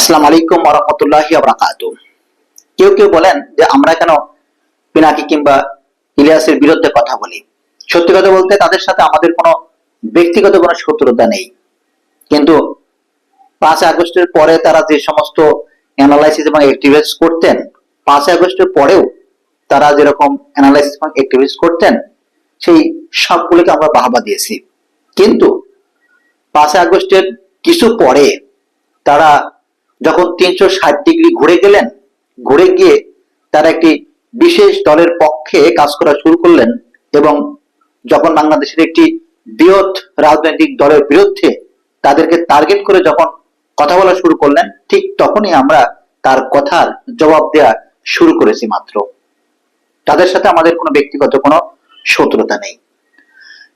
আসসালামু আলাইকুম রহমতুল্লাহি আবরাকাত কেউ কেউ বলেন যে আমরা কেন পিনাকি কিংবা ইলিয়াসের বিরুদ্ধে কথা বলি। সত্যি কথা বলতে তাদের সাথে আমাদের কোনো ব্যক্তিগত কোনো শত্রুতা নেই। কিন্তু পাঁচ আগস্টের পরে তারা যে সমস্ত অ্যানালাইসিস এবং অ্যাক্টিভিটিস করতেন পাঁচ আগস্টের পরেও তারা যেরকম অ্যানালাইসিস এবং অ্যাক্টিভিটিস করতেন, সেই সবগুলোকে আমরা বাহবা দিয়েছি। কিন্তু পাঁচ আগস্টের কিছু পরে তারা যখন তিনশো ষাট ডিগ্রি ঘুরে গেলেন, ঘুরে গিয়ে তারা একটি বিশেষ দলের পক্ষে কাজ করা শুরু করলেন এবং যখন বাংলাদেশের একটি বৃহৎ রাজনৈতিক দলের বিরুদ্ধে তাদেরকে টার্গেট করে যখন কথা বলা শুরু করলেন, ঠিক তখনই আমরা তার কথার জবাব দেওয়া শুরু করেছি মাত্র। তাদের সাথে আমাদের কোনো ব্যক্তিগত কোনো শত্রুতা নেই।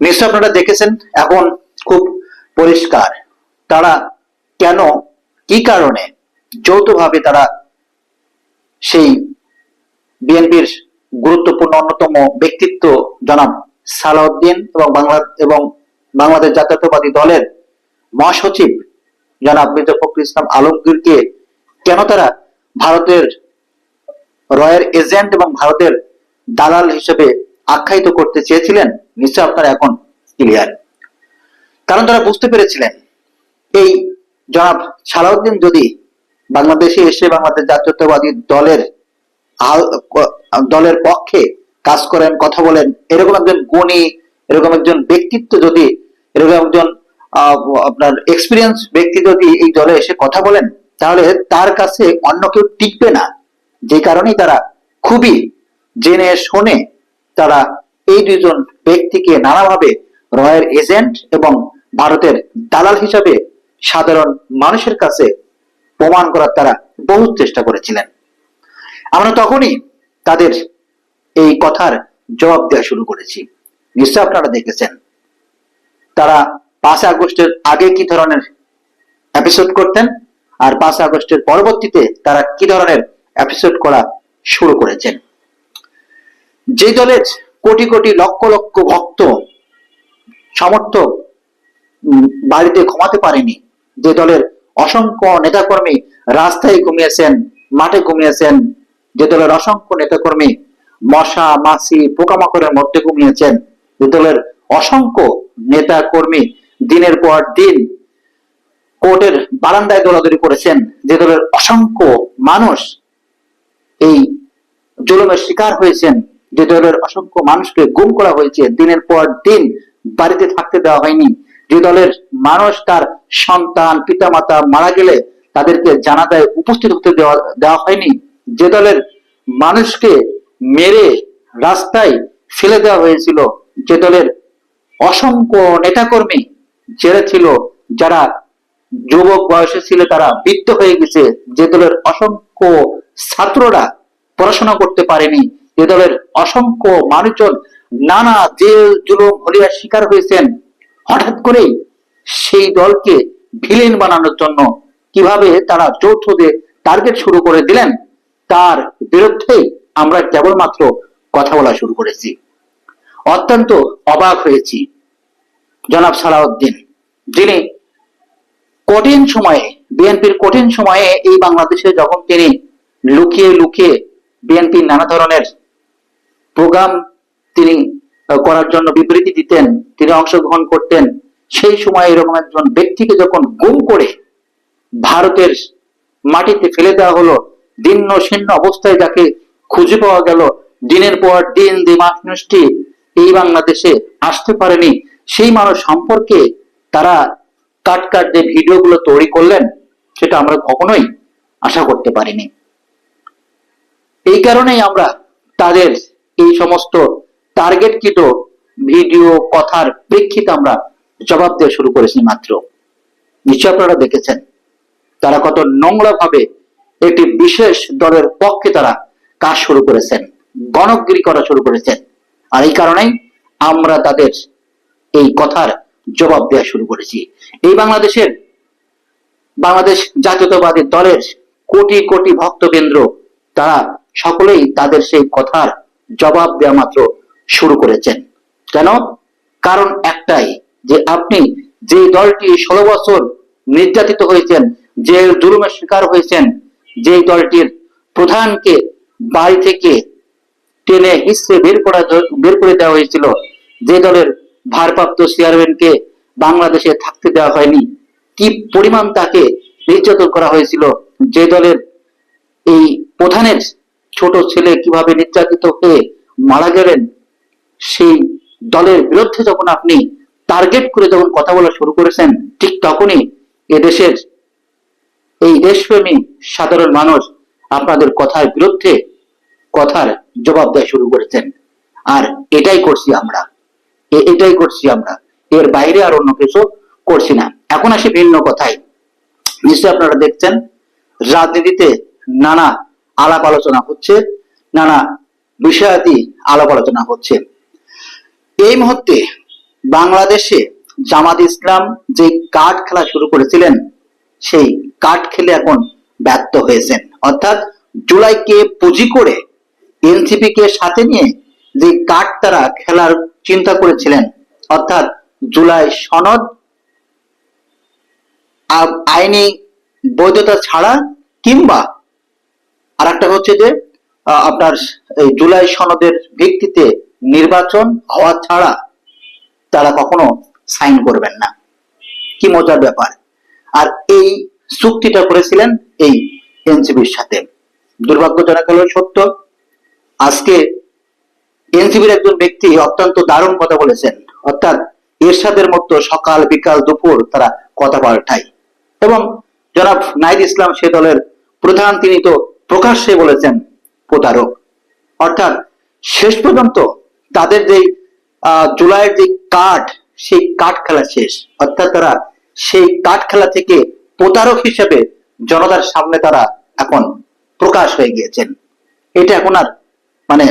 নিশ্চয় আপনারা দেখেছেন, এখন খুব পরিষ্কার তারা কেন, কি কারণে যৌথভাবে তারা সেই বিএনপির গুরুত্বপূর্ণ অন্যতম ব্যক্তিত্ব জনাব সালাউদ্দিন এবং বাংলা এবং বাংলাদেশ জাতীয়তাবাদী দলের মহাসচিব জনাব মির্জা ফখরুল ইসলাম আলমগীরকে কেন তারা ভারতের রয়ের এজেন্ট এবং ভারতের দালাল হিসেবে আখ্যায়িত করতে চেয়েছিলেন নিশ্চয় আপনারা এখন ক্লিয়ার। কারণ তারা বুঝতে পেরেছিলেন, এই জনাব সালাউদ্দিন যদি বাংলাদেশে এসে বাংলাদেশ জাতীয়তাবাদী দলের দলের পক্ষে কাজ করেন, কথা বলেন। এরকম একজন গুণী, এরকম একজন ব্যক্তিত্ব যদি, এরকম একজন আপনার এক্সপিরিয়েন্স ব্যক্তি যদি এই দলে এসে কথা বলেন, তাহলে তার কাছে অন্য কেউ টিকবে না। যে কারণেই তারা খুবই জেনে শুনে তারা এই দুজন ব্যক্তিকে নানাভাবে রয়ের এজেন্ট এবং ভারতের দালাল হিসাবে সাধারণ মানুষের কাছে প্রমাণ করার তারা বহু চেষ্টা করেছিলেন। আমরা তখনই তাদের এই কথার জবাব দেওয়া শুরু করেছি। নিশ্চয় আপনারা দেখেছেন। তারা পাঁচ আগস্টের আগে কি ধরনের এপিসোড করতেন আর পাঁচ আগস্টের পরবর্তীতে তারা কি ধরনের এপিসোড করা শুরু করেছেন। যে দলের কোটি কোটি লক্ষ লক্ষ ভক্ত সমর্থক বাড়িতে ঘুমাতে পারেনি, যে দলের অসংখ্য নেতাকর্মী রাস্তায় ঘুমিয়েছেন, মাঠে ঘুমিয়েছেন, যে দলের অসংখ্য নেতাকর্মী মশা, মাছি, পোকামাকড়ের মধ্যে ঘুমিয়েছেন, যে দলের অসংখ্য নেতা কর্মী দিনের পর দিন কোর্টের বারান্দায় দৌড়াদৌড়ি করেছেন, যে দলের অসংখ্য মানুষ এই জুলুমের শিকার হয়েছেন, যে দলের অসংখ্য মানুষকে গুম করা হয়েছে, দিনের পর দিন বাড়িতে থাকতে দেওয়া হয়নি, যে দলের মানুষ তার সন্তান, পিতামাতা মারা গেলে তাদেরকে জানাজায় উপস্থিত হতে দেওয়া হয়নি। যে দলের মানুষকে মেরে রাস্তায় ফেলে দেওয়া হয়েছিল, যে দলের অসংখ্য নেতাকর্মী জেলে ছিল, যারা যুবক বয়সে ছিল, তারা বৃদ্ধ হয়ে গেছে, যে দলের অসংখ্য ছাত্ররা পড়াশোনা করতে পারেনি, যে দলের অসংখ্য মানুষজন নানা জেল জুলুম হলিয়ার শিকার হয়েছেন। হঠাৎ করেই সেই দলকে ভিলেন বানানোর জন্য কীভাবে তারা যৌথ টার্গেট শুরু করে দিলেন, তার বিরুদ্ধে আমরা কেবলমাত্র কথা বলা শুরু করেছি। অত্যন্ত অবাক হয়েছি। জনাব সালাউদ্দিন, যিনি কঠিন সময়ে, বিএনপির কঠিন সময়ে এই বাংলাদেশে যখন তিনি লুকিয়ে লুকিয়ে বিএনপির নানা ধরনের প্রোগ্রাম তিনি করার জন্য বিবৃতি দিতেন, তিনি অংশগ্রহণ করতেন সেই সময় এরকম একজন ব্যক্তিকে যখন গুম করে ভারতের মাটিতে ফেলে দেওয়া হলো, দীর্ণ শীর্ণ অবস্থায় যাকে খুঁজে পাওয়া গেল, দিনের পর দিন যে মানুষটি এই বাংলাদেশে আসতে পারেনি। সেই মানুষ সম্পর্কে তারা কাট কাট যে ভিডিওগুলো তৈরি করলেন, সেটা আমরা কখনোই আশা করতে পারিনি। এই কারণেই আমরা তাদের এই সমস্ত টার্গেটকৃত ভিডিও কথার প্রেক্ষিতে আমরা জবাব দেওয়া শুরু করেছি মাত্র। নিশ্চয় আপনারা দেখেছেন, তারা কত নোংরা ভাবে একটি বিশেষ দলের পক্ষে তারা কাজ শুরু করেছেন গণগিরি করা শুরু করেছেন। আর এই কারণেই আমরা তাদের এই কথার জবাব দেওয়া শুরু করেছি। এই বাংলাদেশের, বাংলাদেশ জাতীয়তাবাদী দলের কোটি কোটি ভক্তকেন্দ্র তারা সকলেই তাদের সেই কথার জবাব দেওয়া মাত্র শুরু করেছেন। কেন? কারণ একটাই যে আপনি যে দলটি ষোলো বছর নির্যাতিত হয়েছেন, যে জুলুমের শিকার হয়েছেন, যে দলটির প্রধানকে বাড়ি থেকে টেনে হিসড়ে বের করা বের করে দেওয়া হয়েছিল, যে দলের ভারপ্রাপ্ত চেয়ারম্যানকে বাংলাদেশে থাকতে দেওয়া হয়নি, কি পরিমাণ তাকে নির্যাতন করা হয়েছিল, যে দলের এই প্রধানের ছোট ছেলে কীভাবে নির্যাতিত হয়ে মারা গেলেন, সেই দলের বিরুদ্ধে যখন আপনি টার্গেট করে যখন কথা বলা শুরু করেছেন, ঠিক তখনই এদেশের এই দেশপ্রেমী সাধারণ মানুষ আপনাদের কথার বিরুদ্ধে কথার জবাব দেওয়া শুরু করেছেন। আর এটাই করছি আমরা। এটাই করছি আমরা। এর বাইরে আর অন্য কিছু করছি না। এখন আসি ভিন্ন কথায়। নিশ্চয় আপনারা দেখছেন, রাজনীতিতে নানা আলাপ আলোচনা হচ্ছে, নানা বিষয়াদি আলাপ আলোচনা হচ্ছে। এই মুহূর্তে বাংলাদেশে জামাত ইসলাম যে কার্ড খেলা শুরু করেছিলেন, সেই কার্ড খেলে এখন ব্যর্থ হয়েছেন। অর্থাৎ জুলাইকে পুঁজি করে এনসিপি কে সাথে নিয়ে যে কার্ড তারা খেলার চিন্তা করেছিলেন, অর্থাৎ জুলাই সনদ আইনি বৈধতা ছাড়া কিংবা আর একটা হচ্ছে যে আপনার জুলাই সনদের ভিত্তিতে নির্বাচন হওয়া ছাড়া তারা কখনো সাইন করবেন না। কি মজার ব্যাপার। আর এই চুক্তিটা করেছিলেন এই এনসিবির সাথে। দুর্ভাগ্যজনক হলো সত্য। আজকে এনসিবির একজন ব্যক্তি অত্যন্ত দারুণ কথা বলেছেন। অর্থাৎ এরশাদের মতো সকাল বিকাল দুপুর তারা কথা পাল্টায়। এবং জনাব নাইদ ইসলাম সে দলের প্রধান তিনি তো প্রকাশ্যে বলেছেন প্রতারক। অর্থাৎ শেষ পর্যন্ত তাদের যে আহ, জুলাইয়ের যে কাঠ সেই কাঠ খেলা শেষ। অর্থাৎ তারা সেই কাঠ খেলা থেকে প্রতারক হিসেবে জনতার সামনে তারা এখন প্রকাশ হয়ে গিয়েছেন। এটা এখন আর মানে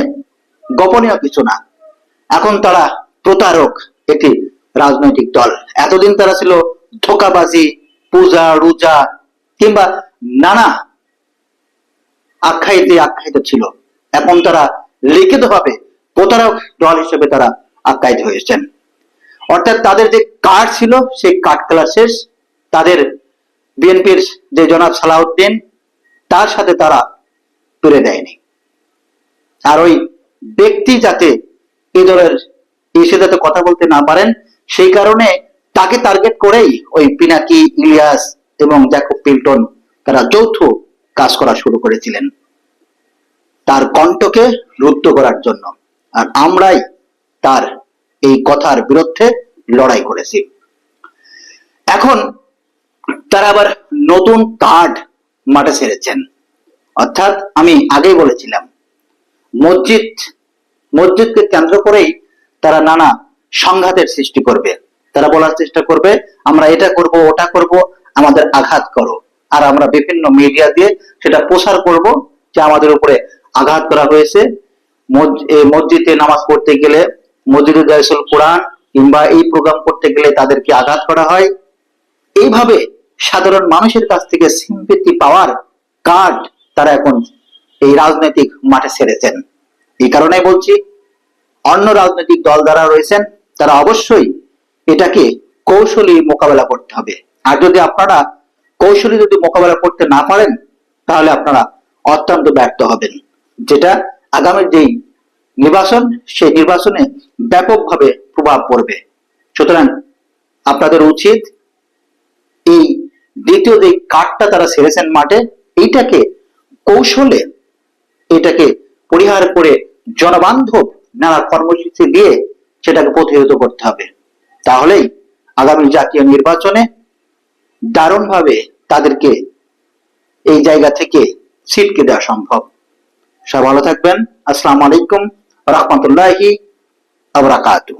গোপনীয় কিছু না। এখন তারা প্রতারক একটি রাজনৈতিক দল। এতদিন তারা ছিল ধোকাবাজি, পূজা, রুজা কিংবা নানা আখ্যায়িতে আখ্যায়িত ছিল। এখন তারা লিখিতভাবে প্রতারক দল হিসেবে তারা আখ্যায়িত হয়েছেন। অর্থাৎ তাদের যে কার্ড ছিল, সেই কার্ড খেলা শেষ। তাদের বিএনপির যে জনাব সালাউদ্দিন, তার সাথে তারা তুলে দেয়নি। আর ওই ব্যক্তি যাতে এই দলের এসে যাতে কথা বলতে না পারেন, সেই কারণে তাকে টার্গেট করেই ওই পিনাকি, ইলিয়াস এবং জ্যাকব পিল্টন তারা যৌথ কাজ করা শুরু করেছিলেন। তার কণ্ঠকে রুদ্ধ করার জন্য। আর আমরাই তার এই কথার বিরুদ্ধে লড়াই করেছি। এখন তারা আবার নতুন কার্ড মাঠে ছেড়েছেন। অর্থাৎ আমি আগেই বলেছিলাম, মসজিদ, মসজিদকে কেন্দ্র করেই তারা নানা সংঘাতের সৃষ্টি করবে। তারা বলার চেষ্টা করবে, আমরা এটা করব, ওটা করব, আমাদের আঘাত করো। আর আমরা বিভিন্ন মিডিয়া দিয়ে সেটা প্রসার করব যে আমাদের উপরে আঘাত করা হয়েছে। মসজি- মসজিদে নামাজ পড়তে গেলে মসজিদে জাইসুল কোরআন কিংবা এই প্রোগ্রাম করতে গেলে তাদেরকে আঘাত করা হয়। এইভাবে সাধারণ মানুষের কাছ থেকে সিম্পেতি পাওয়ার কার্ড তারা এখন এই রাজনৈতিক মাঠে ছেড়েছেন। এই কারণে বলছি, অন্য রাজনৈতিক দল যারা রয়েছেন, তারা অবশ্যই এটাকে কৌশলী মোকাবেলা করতে হবে। আর যদি আপনারা কৌশলী যদি মোকাবেলা করতে না পারেন, তাহলে আপনারা অত্যন্ত ব্যর্থ হবেন। যেটা আগামীর যেই নির্বাচন, সেই নির্বাচনে ব্যাপকভাবে প্রভাব পড়বে। সুতরাং আপনাদের উচিত এই দ্বিতীয় যে কার্ডটা তারা ছেড়েছেন মাঠে, এইটাকে কৌশলে এটাকে পরিহার করে জনবান্ধব নানা কর্মসূচি দিয়ে সেটাকে প্রতিহত করতে হবে। তাহলেই আগামী জাতীয় নির্বাচনে দারুণভাবে তাদেরকে এই জায়গা থেকে ছিটকে দেওয়া সম্ভব। সব ভালো থাকবেন। আসসালামু আলাইকুম। রহমতুল্লাহি আবরাকাতু